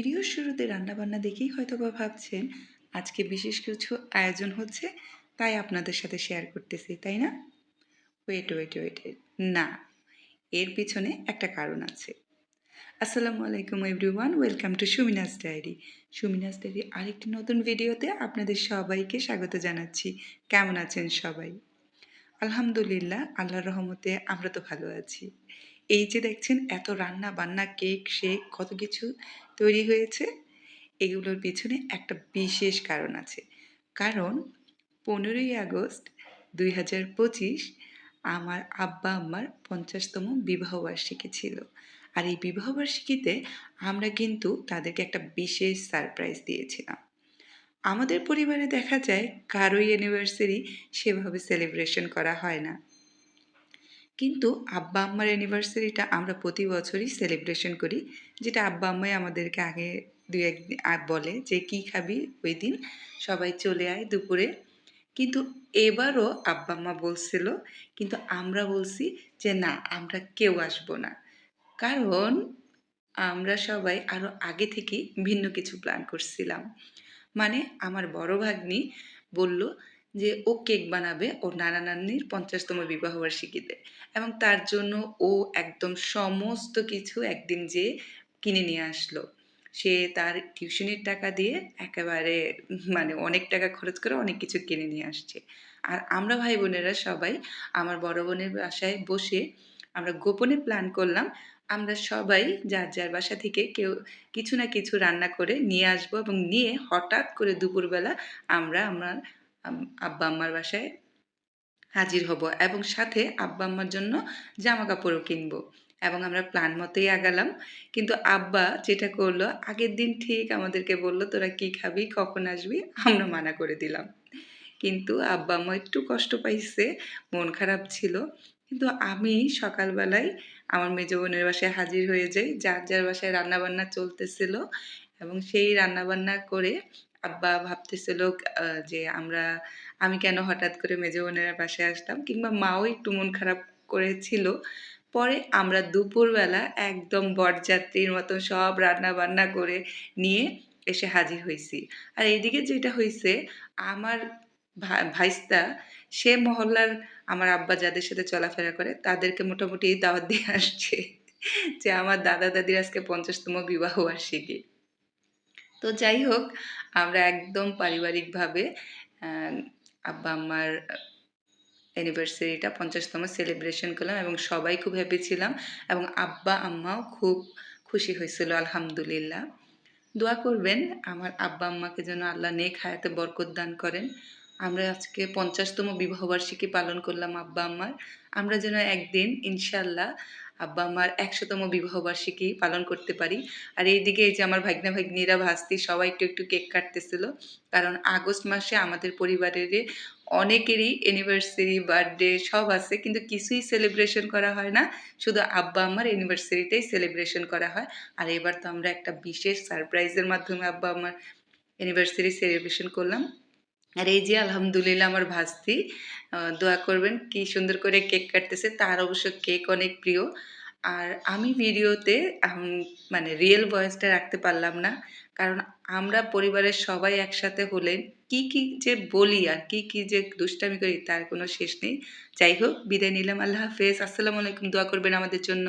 ভিডিওর শুরুতে রান্নাবান্না দেখেই হয়তো বা ভাবছেন, আজকে বিশেষ কিছু আয়োজন হচ্ছে, তাই আপনাদের সাথে শেয়ার করতেছি, তাই না? ওয়েট ওয়েট ওয়েট না, এর পিছনে একটা কারণ আছে। আসসালামু আলাইকুম everyone welcome to Suminas diary Suminas diary আরেকটি নতুন ভিডিওতে আপনাদের সবাইকে স্বাগত জানাচ্ছি, কেমন আছেন সবাই? আলহামদুলিল্লাহ, আল্লাহর রহমতে আমরা তো ভালো আছি। এই যে দেখছেন, এত রান্না, বান্না, কেক, শেক, কত কিছু তৈরি হয়েছে, এগুলোর পিছনে একটা বিশেষ কারণ আছে। কারণ পনেরোই আগস্ট দুই হাজার পঁচিশ আমার আব্বা আম্মার পঞ্চাশতম বিবাহবার্ষিকী ছিল। আর এই বিবাহবার্ষিকীতে আমরা কিন্তু তাদেরকে একটা বিশেষ সারপ্রাইজ দিয়েছিলাম। আমাদের পরিবারে দেখা যায়, কারোই অ্যানিভার্সারি সেভাবে সেলিব্রেশন করা হয় না। কিন্তু আব্বা আম্মার অ্যানিভার্সারিটা আমরা প্রতি বছরই সেলিব্রেশন করি, যেটা আব্বা আম্মাই আমাদেরকে আগে দু একদিন বলে যে কি খাবি ওই দিন, সবাই চলে আয় দুপুরে। কিন্তু এবারও আব্বা আম্মা বলছিল, কিন্তু আমরা বলছি যে না, আমরা কেউ আসব না। কারণ আমরা সবাই আরও আগে থেকেই ভিন্ন কিছু প্ল্যান করছিলাম। মানে আমার বড় ভাগ্নি বলল যে ও কেক বানাবে ওর নানা নান্নির পঞ্চাশতম বিবাহবার্ষিকীতে। এবং তার জন্য ও একদম সমস্ত কিছু একদিন যে কিনে নিয়ে আসলো। সে তার টিউশনির টাকা দিয়ে একেবারে মানে অনেক টাকা খরচ করে অনেক কিছু কিনে নিয়ে আসছে। আর আমরা ভাই বোনেরা সবাই আমার বড় বোনের বাসায় বসে আমরা গোপনে প্ল্যান করলাম, আমরা সবাই যার যার বাসা থেকে কেউ কিছু না কিছু রান্না করে নিয়ে আসব এবং নিয়ে হঠাৎ করে দুপুরবেলা আমরা আমার আব্বা আম্মার বাসায় হাজির হব এবং সাথে আব্বা আম্মার জন্য জামা কাপড়ও কিনবো। এবং আমরা প্ল্যান মতোই আগালাম। কিন্তু আব্বা যেটা করল, আগের দিন ঠিক আমাদেরকে বলল, তোরা কি খাবি, কখন আসবি? আমরা মানা করে দিলাম। কিন্তু আব্বা আম্মা একটু কষ্ট পাইছে, মন খারাপ ছিল। কিন্তু আমি সকালবেলায় আমার মেজ বোনের বাসায় হাজির হয়ে যাই। যার যার বাসায় রান্নাবান্না চলতেছিল এবং সেই রান্নাবান্না করে আব্বা ভাবতেছিল যে আমরা, আমি কেন হঠাৎ করে মেজ বোনের বাসায় আসতাম? কিংবা মাও একটু মন খারাপ করেছিল। পরে আমরা দুপুরবেলা একদম বরযাত্রীর মতো সব রান্না বান্না করে নিয়ে এসে হাজির হয়েছি। আর এইদিকে যেটা হয়েছে, আমার ভাইস্তা, সে মহল্লার আমার আব্বা যাদের সাথে চলাফেরা করে, তাদেরকে মোটামুটি দাওয়াত দিয়ে আসছে যে, আমার দাদা দাদির আজকে পঞ্চাশতম বিবাহ বার্ষিকী তো যাই হোক, আমরা একদম পারিবারিকভাবে আব্বা আম্মার অ্যানিভার্সারিটা পঞ্চাশতম সেলিব্রেশন করলাম এবং সবাই খুব হ্যাপি ছিলাম এবং আব্বা আম্মাও খুব খুশি হয়েছিল, আলহামদুলিল্লাহ। দোয়া করবেন, আমার আব্বা আম্মাকে যেন আল্লাহ নেক হায়াতে বরকত দান করেন। আমরা আজকে পঞ্চাশতম বিবাহবার্ষিকী পালন করলাম আব্বা আম্মার। আমরা যেন একদিন ইনশাল্লাহ আব্বা আমার একশোতম বিবাহবার্ষিকী পালন করতে পারি। আর এইদিকে এই যে আমার ভাগ্না ভাগ্নিরা ভাস্তি, সবাই একটু একটু কেক কাটতেছিল। কারণ আগস্ট মাসে আমাদের পরিবারের অনেকেরই অ্যানিভার্সারি বার্থডে সব আছে, কিন্তু কিছুই সেলিব্রেশন করা হয় না। শুধু আব্বা আমার অ্যানিভার্সারিটাই সেলিব্রেশন করা হয়। আর এবার তো আমরা একটা বিশেষ সারপ্রাইজের মাধ্যমে আব্বা আমার অ্যানিভার্সারি সেলিব্রেশন করলাম। আর এই যে আলহামদুলিল্লাহ আমার ভাস্তি দোয়া করবেন কি সুন্দর করে কেক কাটতেছে। তার অবশ্য কেক অনেক প্রিয়। আর আমি ভিডিওতে মানে রিয়েল ভয়েসটা রাখতে পারলাম না। কারণ আমরা পরিবারের সবাই একসাথে হলে কি কি যে বলি আর কি কি যে দুষ্টামি করি তার কোনো শেষ নেই। যাই হোক, বিদায় নিলাম। আল্লাহ হাফেজ। আসসালামু আলাইকুম। দোয়া করবেন আমাদের জন্য।